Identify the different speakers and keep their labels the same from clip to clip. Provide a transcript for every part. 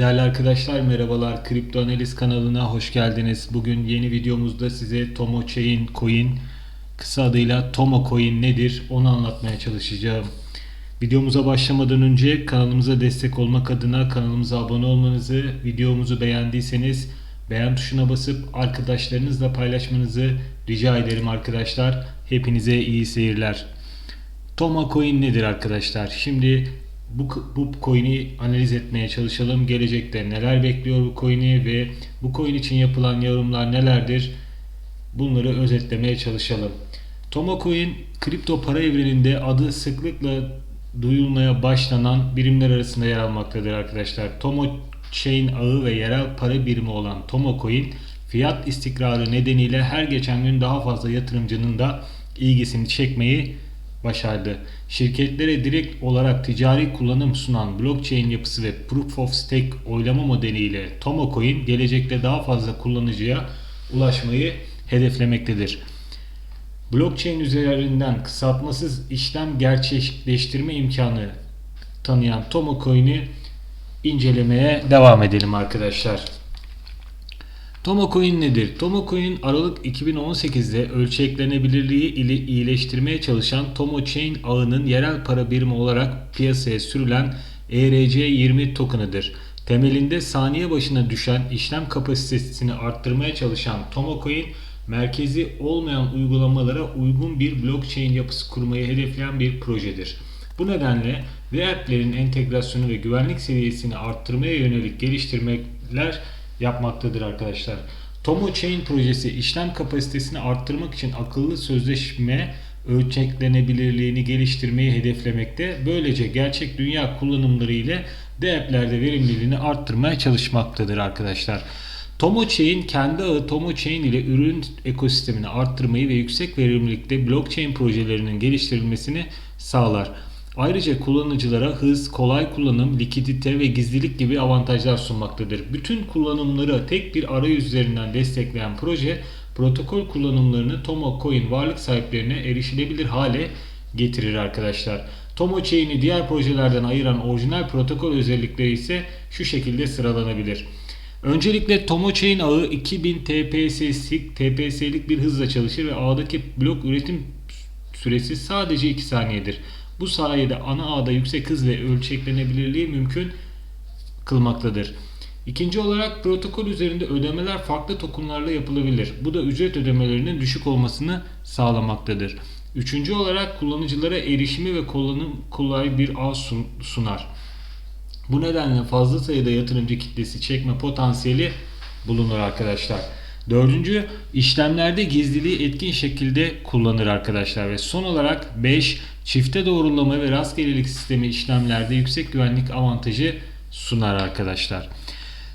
Speaker 1: Değerli arkadaşlar merhabalar. Kripto Analiz kanalına hoş geldiniz. Bugün yeni videomuzda size Tomo Chain Coin kısa adıyla Tomo Coin nedir onu anlatmaya çalışacağım. Videomuza başlamadan önce kanalımıza destek olmak adına kanalımıza abone olmanızı, videomuzu beğendiyseniz beğen tuşuna basıp arkadaşlarınızla paylaşmanızı rica ederim arkadaşlar. Hepinize iyi seyirler. Toma Coin nedir arkadaşlar? Şimdi bu, bu coin'i analiz etmeye çalışalım. Gelecekte neler bekliyor bu coin'i ve bu coin için yapılan yorumlar nelerdir? Bunları özetlemeye çalışalım. Toma Coin kripto para evreninde adı sıklıkla duyulmaya başlanan birimler arasında yer almaktadır arkadaşlar. Tomo Chain ağı ve yerel para birimi olan Tomo Coin fiyat istikrarı nedeniyle her geçen gün daha fazla yatırımcının da ilgisini çekmeyi başardı. Şirketlere direkt olarak ticari kullanım sunan blockchain yapısı ve proof of stake oylama modeliyle Tomo Coin gelecekte daha fazla kullanıcıya ulaşmayı hedeflemektedir. Blockchain üzerinden kısaltmasız işlem gerçekleştirme imkanı tanıyan Tomo Coin'i incelemeye devam edelim arkadaşlar. Tomocoin nedir? Tomocoin Aralık 2018'de ölçeklenebilirliği ile iyileştirmeye çalışan Tomo Chain ağının yerel para birimi olarak piyasaya sürülen ERC20 token'ıdır. Temelinde saniye başına düşen işlem kapasitesini arttırmaya çalışan Tomocoin, merkezi olmayan uygulamalara uygun bir blockchain yapısı kurmayı hedefleyen bir projedir. Bu nedenle web entegrasyonu ve güvenlik seviyesini arttırmaya yönelik geliştirmeler yapmaktadır arkadaşlar. Tomo Chain projesi işlem kapasitesini arttırmak için akıllı sözleşme ölçeklenebilirliğini geliştirmeyi hedeflemekte. Böylece gerçek dünya kullanımları ile DApp'lerde verimliliğini arttırmaya çalışmaktadır arkadaşlar. Tomo Chain kendi ağı Tomo Chain ile ürün ekosistemini arttırmayı ve yüksek verimlilikte blockchain projelerinin geliştirilmesini sağlar. Ayrıca kullanıcılara hız, kolay kullanım, likidite ve gizlilik gibi avantajlar sunmaktadır. Bütün kullanımları tek bir arayüz üzerinden destekleyen proje, protokol kullanımlarını Tomo Coin varlık sahiplerine erişilebilir hale getirir arkadaşlar. Tomo Chain'i diğer projelerden ayıran orijinal protokol özellikleri ise şu şekilde sıralanabilir. Öncelikle Tomo Chain ağı 2000 TPS'lik TPS'lik bir hızla çalışır ve ağdaki blok üretim süresi sadece 2 saniyedir. Bu sayede ana ağda yüksek hız ve ölçeklenebilirliği mümkün kılmaktadır. İkinci olarak protokol üzerinde ödemeler farklı tokenlarla yapılabilir. Bu da ücret ödemelerinin düşük olmasını sağlamaktadır. Üçüncü olarak kullanıcılara erişimi ve kullanım kolay bir ağ sunar. Bu nedenle fazla sayıda yatırımcı kitlesi çekme potansiyeli bulunur arkadaşlar. Dördüncü işlemlerde gizliliği etkin şekilde kullanır arkadaşlar. Ve son olarak 5 çifte doğrulama ve rastgelelik sistemi işlemlerde yüksek güvenlik avantajı sunar arkadaşlar.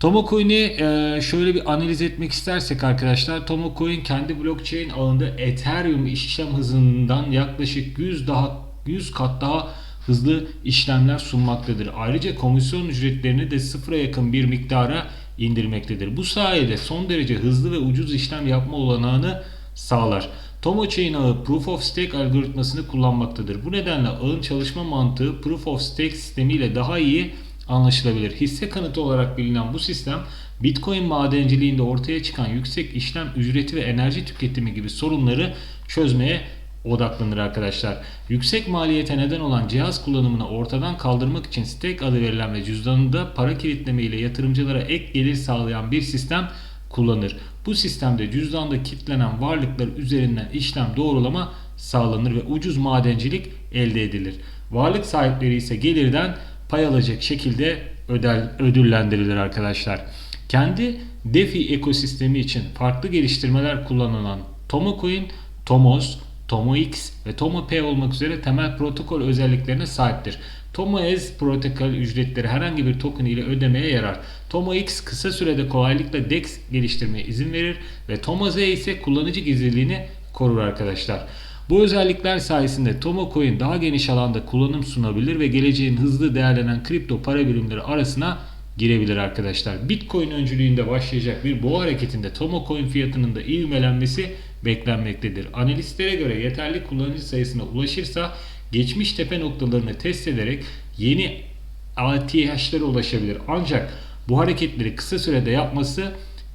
Speaker 1: Tomocoin'i e, şöyle bir analiz etmek istersek arkadaşlar Tomocoin kendi blockchain ağında Ethereum işlem hızından yaklaşık 100 daha 100 kat daha hızlı işlemler sunmaktadır. Ayrıca komisyon ücretlerini de sıfıra yakın bir miktara indirmektedir. Bu sayede son derece hızlı ve ucuz işlem yapma olanağını sağlar. Tomo Chain ağı Proof of Stake algoritmasını kullanmaktadır. Bu nedenle ağın çalışma mantığı Proof of Stake sistemiyle daha iyi anlaşılabilir. Hisse kanıtı olarak bilinen bu sistem Bitcoin madenciliğinde ortaya çıkan yüksek işlem ücreti ve enerji tüketimi gibi sorunları çözmeye odaklanır arkadaşlar. Yüksek maliyete neden olan cihaz kullanımını ortadan kaldırmak için stake adı verilen ve cüzdanında para kilitleme ile yatırımcılara ek gelir sağlayan bir sistem kullanır. Bu sistemde cüzdanda kilitlenen varlıklar üzerinden işlem doğrulama sağlanır ve ucuz madencilik elde edilir. Varlık sahipleri ise gelirden pay alacak şekilde ödel, ödüllendirilir arkadaşlar. Kendi DeFi ekosistemi için farklı geliştirmeler kullanılan Tomocoin, Tomos, TomoX ve TomoP olmak üzere temel protokol özelliklerine sahiptir. TomoS protokol ücretleri herhangi bir token ile ödemeye yarar. TomoX kısa sürede kolaylıkla DEX geliştirmeye izin verir ve TomoZ ise kullanıcı gizliliğini korur arkadaşlar. Bu özellikler sayesinde Tomocoin daha geniş alanda kullanım sunabilir ve geleceğin hızlı değerlenen kripto para birimleri arasına girebilir arkadaşlar. Bitcoin öncülüğünde başlayacak bir boğa hareketinde Tomocoin fiyatının da ivmelenmesi beklenmektedir. Analistlere göre yeterli kullanıcı sayısına ulaşırsa geçmiş tepe noktalarını test ederek yeni ATH'lere ulaşabilir. Ancak bu hareketleri kısa sürede yapması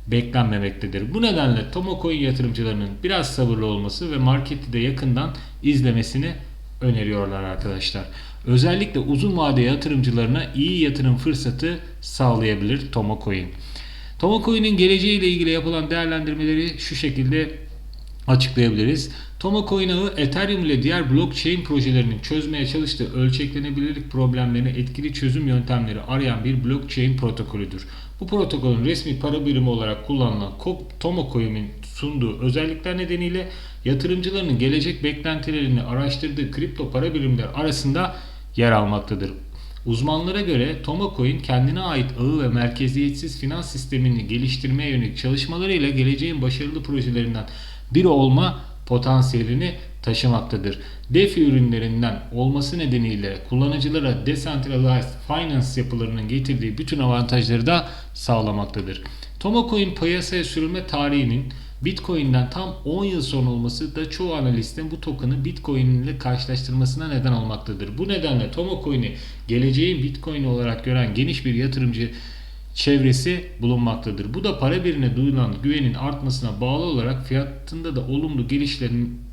Speaker 1: beklenmemektedir. Bu nedenle Tomocoin yatırımcılarının biraz sabırlı olması ve marketi de yakından izlemesini öneriyorlar arkadaşlar. Özellikle uzun vade yatırımcılarına iyi yatırım fırsatı sağlayabilir Tomocoin. Tomocoin'in geleceğiyle ilgili yapılan değerlendirmeleri şu şekilde açıklayabiliriz. Tomocoin ağı Ethereum ile diğer blockchain projelerinin çözmeye çalıştığı ölçeklenebilirlik problemlerine etkili çözüm yöntemleri arayan bir blockchain protokolüdür. Bu protokolün resmi para birimi olarak kullanılan Tomocoin'in sunduğu özellikler nedeniyle yatırımcıların gelecek beklentilerini araştırdığı kripto para birimler arasında yer almaktadır. Uzmanlara göre Tomocoin kendine ait ağı ve merkeziyetsiz finans sistemini geliştirmeye yönelik çalışmalarıyla geleceğin başarılı projelerinden biri olma potansiyelini taşımaktadır. DeFi ürünlerinden olması nedeniyle kullanıcılara decentralized finance yapılarının getirdiği bütün avantajları da sağlamaktadır. Tomocoin piyasaya sürülme tarihinin Bitcoin'den tam 10 yıl sonra olması da çoğu analistin bu token'ı Bitcoin ile karşılaştırmasına neden olmaktadır. Bu nedenle Tomocoin'i geleceğin Bitcoin olarak gören geniş bir yatırımcı çevresi bulunmaktadır. Bu da para birine duyulan güvenin artmasına bağlı olarak fiyatında da olumlu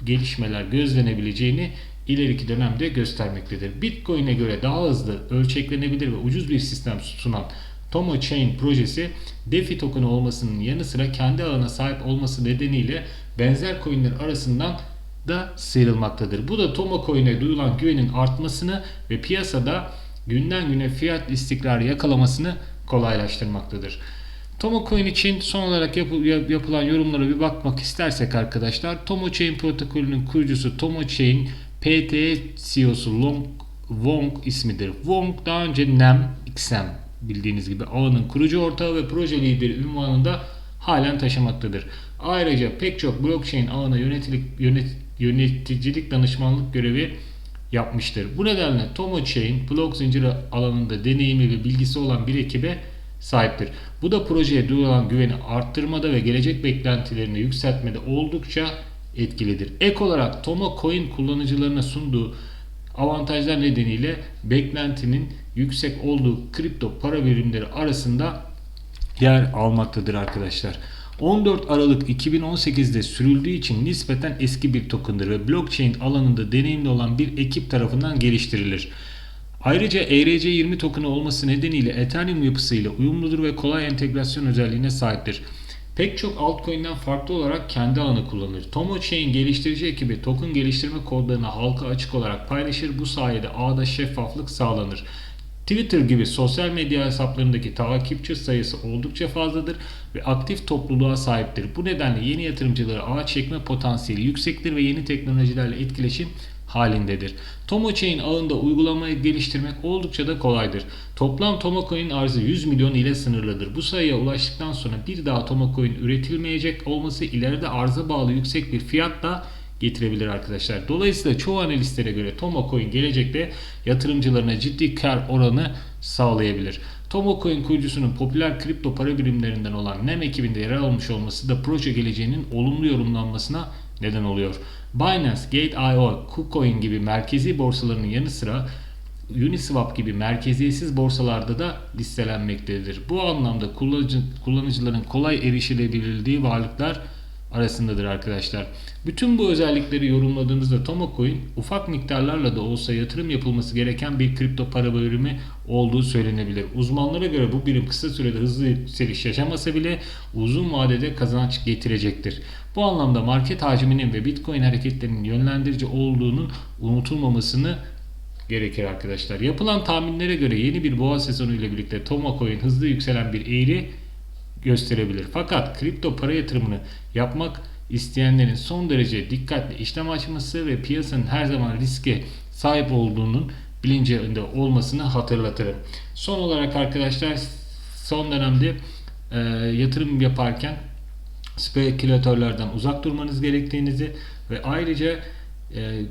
Speaker 1: gelişmeler gözlenebileceğini ileriki dönemde göstermektedir. Bitcoin'e göre daha hızlı, ölçeklenebilir ve ucuz bir sistem sunan Tomo Chain projesi DeFi tokenı olmasının yanı sıra kendi ağına sahip olması nedeniyle benzer coinler arasından da sıyrılmaktadır. Bu da Tomo Coin'e duyulan güvenin artmasını ve piyasada günden güne fiyat istikrarı yakalamasını kolaylaştırmaktadır. Tomo Coin için son olarak yap yapılan yorumlara bir bakmak istersek arkadaşlar Tomo protokolünün kurucusu Tomo Chain PTE CEO'su Long Wong ismidir. Wong daha önce NEM XM bildiğiniz gibi ağının kurucu ortağı ve proje lideri ünvanında halen taşımaktadır. Ayrıca pek çok blockchain ağına yönetilik, yönet, yöneticilik danışmanlık görevi yapmıştır. Bu nedenle Tomo Chain blok zinciri alanında deneyimi ve bilgisi olan bir ekibe sahiptir. Bu da projeye duyulan güveni arttırmada ve gelecek beklentilerini yükseltmede oldukça etkilidir. Ek olarak Tomo Coin kullanıcılarına sunduğu avantajlar nedeniyle beklentinin yüksek olduğu kripto para birimleri arasında yer almaktadır arkadaşlar. 14 Aralık 2018'de sürüldüğü için nispeten eski bir token'dır ve blockchain alanında deneyimli olan bir ekip tarafından geliştirilir. Ayrıca ERC20 token'ı olması nedeniyle Ethereum yapısıyla uyumludur ve kolay entegrasyon özelliğine sahiptir. Pek çok altcoin'den farklı olarak kendi ağını kullanır. Tomo Chain geliştirici ekibi token geliştirme kodlarını halka açık olarak paylaşır. Bu sayede ağda şeffaflık sağlanır. Twitter gibi sosyal medya hesaplarındaki takipçi sayısı oldukça fazladır ve aktif topluluğa sahiptir. Bu nedenle yeni yatırımcıları ağa çekme potansiyeli yüksektir ve yeni teknolojilerle etkileşim halindedir. TomoChain ağında uygulamayı geliştirmek oldukça da kolaydır. Toplam TomoCoin arzı 100 milyon ile sınırlıdır. Bu sayıya ulaştıktan sonra bir daha TomoCoin üretilmeyecek olması ileride arza bağlı yüksek bir fiyatla getirebilir arkadaşlar. Dolayısıyla çoğu analistlere göre TomoCoin gelecekte yatırımcılarına ciddi kar oranı sağlayabilir. TomoCoin kurucusunun popüler kripto para birimlerinden olan NEM ekibinde yer almış olması da proje geleceğinin olumlu yorumlanmasına neden oluyor. Binance, Gate.io, KuCoin gibi merkezi borsalarının yanı sıra Uniswap gibi merkeziyetsiz borsalarda da listelenmektedir. Bu anlamda kullanıcı, kullanıcıların kolay erişilebildiği varlıklar arasındadır arkadaşlar. Bütün bu özellikleri yorumladığınızda Tomocoin ufak miktarlarla da olsa yatırım yapılması gereken bir kripto para birimi olduğu söylenebilir. Uzmanlara göre bu birim kısa sürede hızlı yükseliş yaşamasa bile uzun vadede kazanç getirecektir. Bu anlamda market hacminin ve Bitcoin hareketlerinin yönlendirici olduğunun unutulmamasını gerekir arkadaşlar. Yapılan tahminlere göre yeni bir boğa sezonu ile birlikte Tomocoin hızlı yükselen bir eğri gösterebilir. Fakat kripto para yatırımını yapmak isteyenlerin son derece dikkatli işlem açması ve piyasanın her zaman riske sahip olduğunun bilincinde olmasını hatırlatırım. Son olarak arkadaşlar son dönemde e, yatırım yaparken spekülatörlerden uzak durmanız gerektiğinizi ve ayrıca e,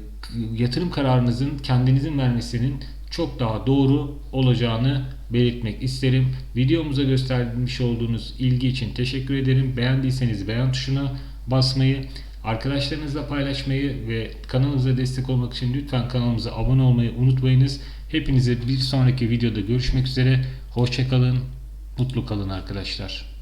Speaker 1: yatırım kararınızın kendinizin vermesinin çok daha doğru olacağını belirtmek isterim. Videomuza göstermiş olduğunuz ilgi için teşekkür ederim. Beğendiyseniz beğen tuşuna basmayı, arkadaşlarınızla paylaşmayı ve kanalımıza destek olmak için lütfen kanalımıza abone olmayı unutmayınız. Hepinize bir sonraki videoda görüşmek üzere. Hoşçakalın. Mutlu kalın arkadaşlar.